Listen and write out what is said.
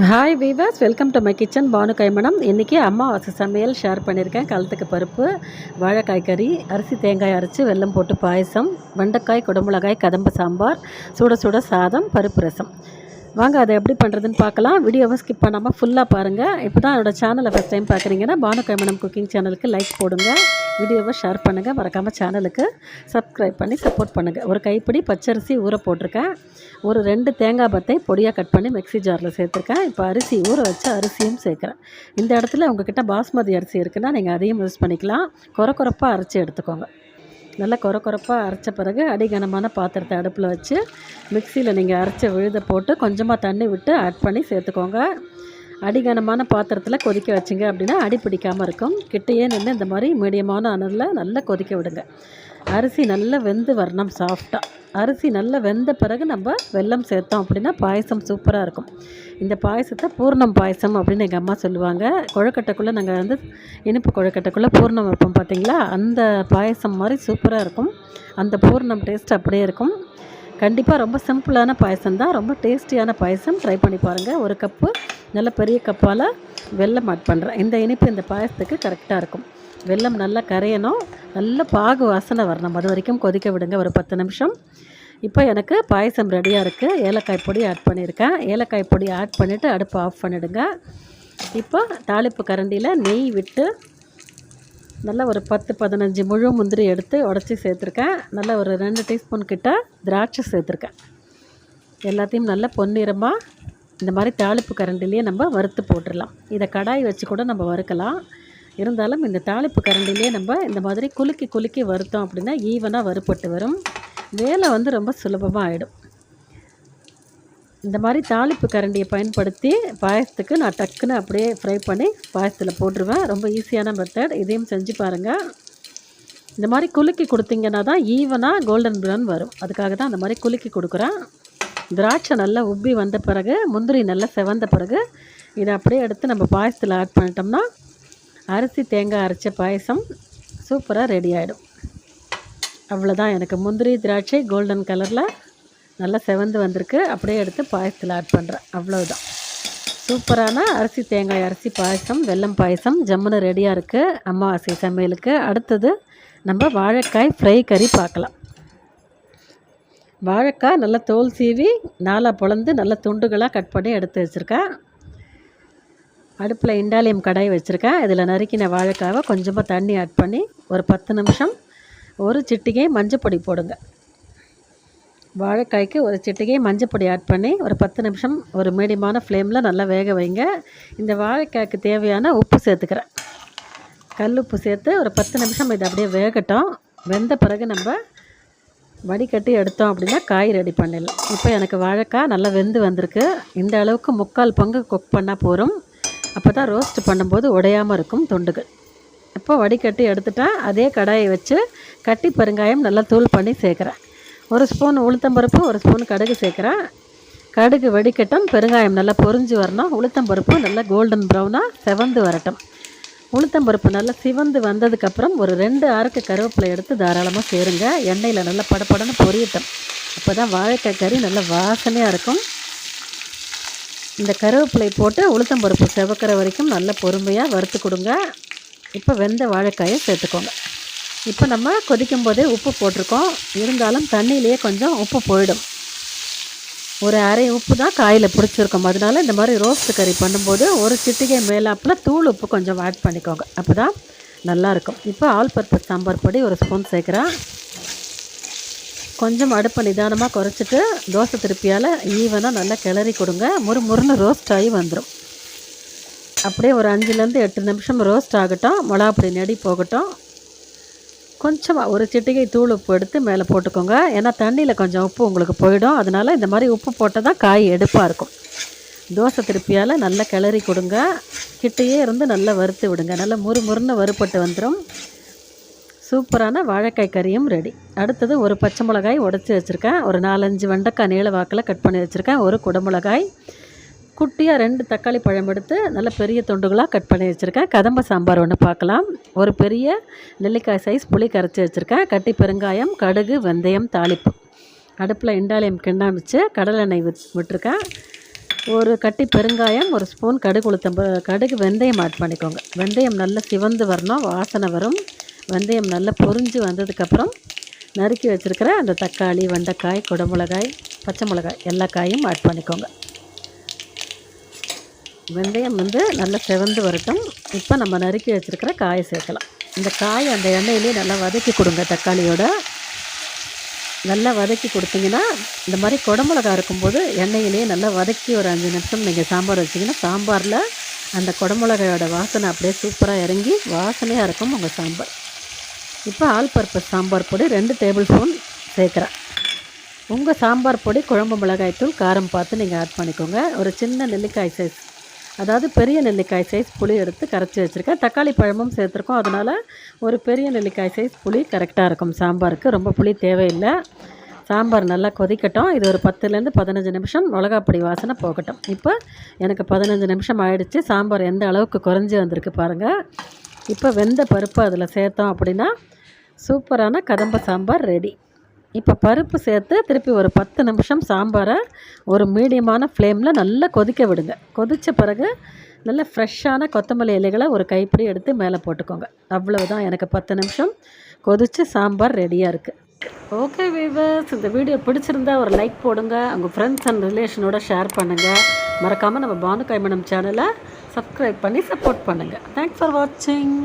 Hi viewers welcome to my kitchen Bhanu கைமணம் இன்றைக்கி அம்மாவாசை சமையல் ஷேர் பண்ணியிருக்கேன் கழுத்துக்கு பருப்பு வாழைக்காய் கறி அரிசி தேங்காய் அரைச்சி வெல்லம் போட்டு பாயசம் வெண்டைக்காய் குடமிளகாய் கதம்பு சாம்பார் சுட சுட சாதம் பருப்பு ரசம். வாங்க அதை எப்படி பண்ணுறதுன்னு பார்க்கலாம். வீடியோவை ஸ்கிப் பண்ணாமல் ஃபுல்லாக பாருங்கள் இப்போ தான் என்னோடய சேனலை ஃபஸ்ட் டைம் பார்க்குறீங்கன்னா பானு கைமணம் குக்கிங் சேனலுக்கு லைக் போடுங்க. வீடியோவை ஷேர் பண்ணுங்கள் மறக்காமல் சேனலுக்கு சப்ஸ்கிரைப் பண்ணி சப்போர்ட் பண்ணுங்கள் ஒரு கைப்பிடி பச்சரிசி ஊற போட்டிருக்கேன். ஒரு ரெண்டு தேங்காய் பத்தை பொடியாக கட் பண்ணி மிக்ஸி ஜாரில் சேர்த்துருக்கேன். இப்போ அரிசி ஊற வச்சு அரிசியும் சேர்க்குறேன். இந்த இடத்துல உங்ககிட்ட பாஸ்மதி அரிசி இருக்குன்னா நீங்கள் அதையும் யூஸ் பண்ணிக்கலாம். குறை குறைப்பாக அரைச்சி எடுத்துக்கோங்க. நல்லா குற குறப்பாக அரைச்ச பிறகு அடிகனமான பாத்திரத்தை அடுப்பில் வச்சு மிக்சியில் நீங்கள் அரைச்ச விழுத போட்டு கொஞ்சமாக தண்ணி விட்டு ஆட் பண்ணி சேர்த்துக்கோங்க. அடிகனமான பாத்திரத்தில் கொதிக்க வச்சிங்க அப்படின்னா அடி பிடிக்காமல் இருக்கும். கிட்டையே நின்று இந்த மாதிரி மீடியமான அனலில் நல்லா கொதிக்க விடுங்க. அரிசி நல்லா வெந்து வரணும் சாஃப்டாக அரிசி நல்லா வெந்த பிறகு நம்ம வெல்லம் சேர்த்தோம் அப்படின்னா பாயசம் சூப்பராக இருக்கும். இந்த பாயசத்தை பூர்ணம் பாயசம் அப்படின்னு எங்கள் அம்மா சொல்லுவாங்க. கொழுக்கட்டைக்குள்ளே நாங்கள் வந்து இனிப்பு கொழுக்கட்டைக்குள்ளே பூர்ணம் வைப்போம் பார்த்தீங்களா அந்த பாயசம் மாதிரி சூப்பராக இருக்கும். அந்த பூர்ணம் டேஸ்ட் அப்படியே இருக்கும். கண்டிப்பாக ரொம்ப சிம்பிளான பாயசம் தான். ரொம்ப டேஸ்டியான பாயசம். ட்ரை பண்ணி பாருங்கள் ஒரு கப்பு நல்ல பெரிய கப்பால் வெல்லம் ஆட் பண்ணுறேன் இந்த இனிப்பு இந்த பாயசத்துக்கு கரெக்டாக இருக்கும். வெல்லம் நல்லா கரையணும். நல்ல பாகு வாசனை வரணும். அது வரைக்கும் கொதிக்க விடுங்க. ஒரு பத்து நிமிஷம். இப்போ எனக்கு பாயசம் ரெடியாக இருக்குது ஏலக்காய் பொடி ஆட் பண்ணியிருக்கேன். ஏலக்காய் பொடி ஆட் பண்ணிவிட்டு அடுப்பு ஆஃப் பண்ணிவிடுங்க இப்போ தாளிப்பு கரண்டியில் நெய் விட்டு நல்லா ஒரு பத்து பதினஞ்சு முழு முந்திரி எடுத்து உடச்சி சேர்த்துருக்கேன். நல்லா ஒரு ரெண்டு டீஸ்பூன் கிட்ட திராட்சை சேர்த்துருக்கேன். எல்லாத்தையும் நல்லா பொன்னிறமாக இந்த மாதிரி தாளிப்பு கரண்டிலேயே நம்ம வறுத்து போட்டுடலாம். இதை கடாய் வச்சு கூட நம்ம வறுக்கலாம். இருந்தாலும் இந்த தாளிப்பு கரண்டிலே நம்ம இந்த மாதிரி குலுக்கி குலுக்கி வறுத்தோம் அப்படின்னா ஈவனாக வறுப்பட்டு வரும். வேலை வந்து ரொம்ப சுலபமாக ஆகிடும் இந்த மாதிரி தாளிப்பு கரண்டியை பயன்படுத்தி பாயசத்துக்கு நான் டக்குன்னு அப்படியே ஃப்ரை பண்ணி பாயசத்தில் போட்டுருவேன். ரொம்ப ஈஸியான மெத்தட் இதையும் செஞ்சு பாருங்கள் இந்த மாதிரி குலுக்கி கொடுத்தீங்கன்னா தான் ஈவனாக கோல்டன் ப்ரௌன் வரும். அதுக்காக தான் அந்த மாதிரி குலுக்கி கொடுக்குறேன். திராட்சை நல்லா உப்பி வந்த பிறகு முந்திரி நல்லா செவந்த பிறகு இதை அப்படியே எடுத்து நம்ம பாயசத்தில் ஆட் பண்ணிட்டோம்னா அரிசி தேங்காய் அரைச்ச பாயசம் சூப்பராக ரெடி ஆகிடும் அவ்வளோதான் எனக்கு. முந்திரி திராட்சை கோல்டன் கலரில் நல்லா செவந்து வந்திருக்கு. அப்படியே எடுத்து பாயசத்தில் ஆட் பண்ணுறேன் அவ்வளோதான் சூப்பரான அரிசி தேங்காய் அரிசி பாயசம் வெல்லம் பாயசம் ஜம்முன்னு ரெடியாக இருக்குது அமாவாசை சமையலுக்கு அடுத்தது நம்ம வாழைக்காய் ஃப்ரை கறி பார்க்கலாம். வாழைக்காய் நல்லா தோல் சீவி நாலாக பொழந்து நல்லா துண்டுகளாக கட் பண்ணி எடுத்து வச்சுருக்கேன் அடுப்பில் இண்டாலியம் கடாய் வச்சுருக்கேன் இதில் நறுக்கின வாழைக்காவை கொஞ்சமாக தண்ணி ஆட் பண்ணி ஒரு பத்து நிமிஷம் ஒரு சிட்டிகை மஞ்சப்பொடி போடுங்க. வாழைக்காய்க்கு ஒரு சிட்டிகை மஞ்சப்பொடி ஆட் பண்ணி ஒரு பத்து நிமிஷம் ஒரு மீடியமான ஃப்ளேமில் நல்லா வேக வைங்க. இந்த வாழைக்காய்க்கு தேவையான உப்பு சேர்த்துக்கிறேன். கல் உப்பு சேர்த்து ஒரு பத்து நிமிஷம் இதை அப்படியே வேகட்டும். வெந்த பிறகு நம்ம வடிகட்டி எடுத்தோம் அப்படின்னா காய் ரெடி பண்ணிடலாம். இப்போ எனக்கு வாழைக்காய் நல்லா வெந்து வந்திருக்கு. இந்த அளவுக்கு முக்கால் பங்கு குக் பண்ணால் போகிறோம் அப்போ தான் ரோஸ்ட் பண்ணும்போது உடையாமல் இருக்கும் தொண்டுகள். இப்போ வடிகட்டி எடுத்துட்டேன் அதே கடாயை வச்சு கட்டி பெருங்காயம் நல்லா தூள் பண்ணி சேர்க்குறேன். ஒரு ஸ்பூன் உளுத்தம்பருப்பு ஒரு ஸ்பூன் கடுகு சேர்க்குறேன். கடுகு வடிகட்டும் பெருங்காயம் நல்லா பொரிஞ்சு வரணும். உளுத்தம்பருப்பு நல்லா கோல்டன் ப்ரௌனாக செவந்து வரட்டும். உளுத்தம்பருப்பு நல்லா சிவந்து வந்ததுக்கப்புறம் ஒரு ரெண்டு அரைக்கு கருவேப்பிலை எடுத்து தாராளமாக சேருங்க. எண்ணெயில் நல்லா படப்படன்னு பொரியட்டும். அப்போ தான் வாழைக்காய் கறி நல்லா வாசனையாக இருக்கும். இந்த கருவேப்பிலை போட்டு உளுத்தம்பருப்பு செவக்கிற வரைக்கும் நல்ல பொறுமையாக வறுத்து கொடுங்க. இப்போ வெந்த வாழைக்காயை சேர்த்துக்கோங்க. இப்போ நம்ம கொதிக்கும் போதே உப்பு போட்டிருக்கோம். இருந்தாலும் தண்ணியிலேயே கொஞ்சம் உப்பு போயிடும். ஒரு அரை உப்பு தான் காயில் பிடிச்சிருக்கோம். அதனால இந்த மாதிரி ரோஸ்ட் கறி பண்ணும்போது ஒரு சிட்டிகை மேலாப்பில் தூள் உப்பு கொஞ்சம் ஆட் பண்ணிக்கோங்க. அப்போ தான் நல்லாயிருக்கும் இப்போ ஆல் பர்பஸ் சாம்பார் பொடி ஒரு ஸ்பூன் சேர்க்குறேன். கொஞ்சம் அடுப்பை நிதானமாக குறைச்சிட்டு தோசை திருப்பியால் ஈவனாக நல்லா கிளறி கொடுங்க. முறு முறுன்னு ரோஸ்ட் ஆகி வந்துடும் அப்படியே ஒரு அஞ்சுலேருந்து எட்டு நிமிஷம் ரோஸ்ட் ஆகட்டும். மிளகாப்பொடி நெடி போகட்டும். கொஞ்சமாக ஒரு சிட்டிகை தூள் உப்பு எடுத்து மேலே போட்டுக்கோங்க. ஏன்னா தண்ணியில் கொஞ்சம் உப்பு உங்களுக்கு போயிடும். அதனால் இந்த மாதிரி உப்பு போட்டால் தான் காய் எடுப்பாக இருக்கும். தோசை திருப்பியால் நல்லா கிளறி கொடுங்க. கிட்டையே இருந்து நல்லா வறுத்து விடுங்க. நல்லா முறுமுறுன்னு வறுப்பட்டு வந்துடும் சூப்பரான வாழைக்காய் கறியும் ரெடி அடுத்தது ஒரு பச்சை மிளகாய் உடச்சி வச்சுருக்கேன். ஒரு நாலஞ்சு வெண்டைக்காய் நீள வாக்கில் கட் பண்ணி வச்சுருக்கேன். ஒரு குடமிளகாய். குட்டியாக ரெண்டு தக்காளி பழம் எடுத்து நல்ல பெரிய துண்டுகளாக கட் பண்ணி வச்சுருக்கேன். கதம்ப சாம்பார் ஒன்று பார்க்கலாம். ஒரு பெரிய நெல்லிக்காய் சைஸ் புளி கரைச்சி வச்சுருக்கேன். கட்டி பெருங்காயம் கடுகு வெந்தயம் தாளிப்பு. அடுப்பில் இண்டாலியம் கிண்ணம் கடலெண்ணெய் விட் விட்டுருக்கேன். ஒரு கட்டி பெருங்காயம் ஒரு ஸ்பூன் கடுகு உளுத்தம் கடுகு வெந்தயம் ஆட் பண்ணிக்கோங்க. வெந்தயம் நல்லா சிவந்து வரணும் வாசனை வரும். வெந்தயம் நல்லா பொரிஞ்சு வந்ததுக்கப்புறம் நறுக்கி வச்சுருக்கிற அந்த தக்காளி வெண்டைக்காய் குடமிளகாய் பச்சை மிளகாய் எல்லா காயும் ஆட் பண்ணிக்கோங்க. வெந்தயம் வந்து நல்லா செவந்து வரட்டும். இப்போ நம்ம நறுக்கி வச்சுருக்கிற காயை சேர்க்கலாம். இந்த காய் அந்த எண்ணெயிலே நல்லா வதக்கி கொடுங்க தக்காளியோட. நல்லா வதக்கி கொடுத்தீங்கன்னா இந்த மாதிரி குடமிளகா இருக்கும்போது எண்ணெயிலே நல்லா வதக்கி ஒரு அஞ்சு நிமிஷம் நீங்கள் சாம்பார் வச்சிங்கன்னா சாம்பாரில் அந்த குடமிளகாயோட வாசனை அப்படியே சூப்பராக இறங்கி வாசனையாக இருக்கும் உங்கள் சாம்பார். இப்போ ஆல் பர்பஸ் சாம்பார் பொடி ரெண்டு டேபிள் ஸ்பூன் சேர்க்குறேன். உங்கள் சாம்பார் பொடி குழம்பு மிளகாய் தூள் காரம் பார்த்து நீங்கள் ஆட் பண்ணிக்கோங்க. ஒரு சின்ன நெல்லிக்காய் சைஸ் அதாவது பெரிய நெல்லிக்காய் சைஸ் புளி எடுத்து கரைச்சி வச்சுருக்கேன். தக்காளி பழமும் சேர்த்துருக்கோம். அதனால் ஒரு பெரிய நெல்லிக்காய் சைஸ் புளி கரெக்டாக இருக்கும். சாம்பாருக்கு ரொம்ப புளி தேவையில்லை. சாம்பார் நல்லா கொதிக்கட்டும். இது ஒரு பத்துலேருந்து பதினஞ்சு நிமிஷம் மிளகாப்பொடி வாசனை போகட்டும். இப்போ எனக்கு பதினஞ்சு நிமிஷம் ஆயிடுச்சு. சாம்பார் எந்த அளவுக்கு குறைஞ்சி வந்திருக்கு பாருங்கள் இப்போ வெந்த பருப்பு அதில் சேர்த்தோம் அப்படின்னா சூப்பரான கதம்ப சாம்பார் ரெடி இப்போ பருப்பு சேர்த்து திருப்பி ஒரு பத்து நிமிஷம் சாம்பாரை ஒரு மீடியமான ஃப்ளேமில் நல்லா கொதிக்க விடுங்க. கொதித்த பிறகு நல்ல ஃப்ரெஷ்ஷான கொத்தமல்லி இலைகளை ஒரு கைப்பிடி எடுத்து மேலே போட்டுக்கோங்க. அவ்வளவுதான் எனக்கு பத்து நிமிஷம் கொதித்து சாம்பார் ரெடியாக இருக்குது ஓகே வீவர்ஸ் இந்த வீடியோ பிடிச்சிருந்தா ஒரு லைக் போடுங்க. உங்கள் ஃப்ரெண்ட்ஸ் அண்ட் ரிலேஷனோட ஷேர் பண்ணுங்கள் மறக்காமல் நம்ம பானு கைமணம் சேனலை சப்ஸ்கிரைப் பண்ணி சப்போர்ட் பண்ணுங்கள் தேங்க்ஸ் ஃபார் வாட்சிங்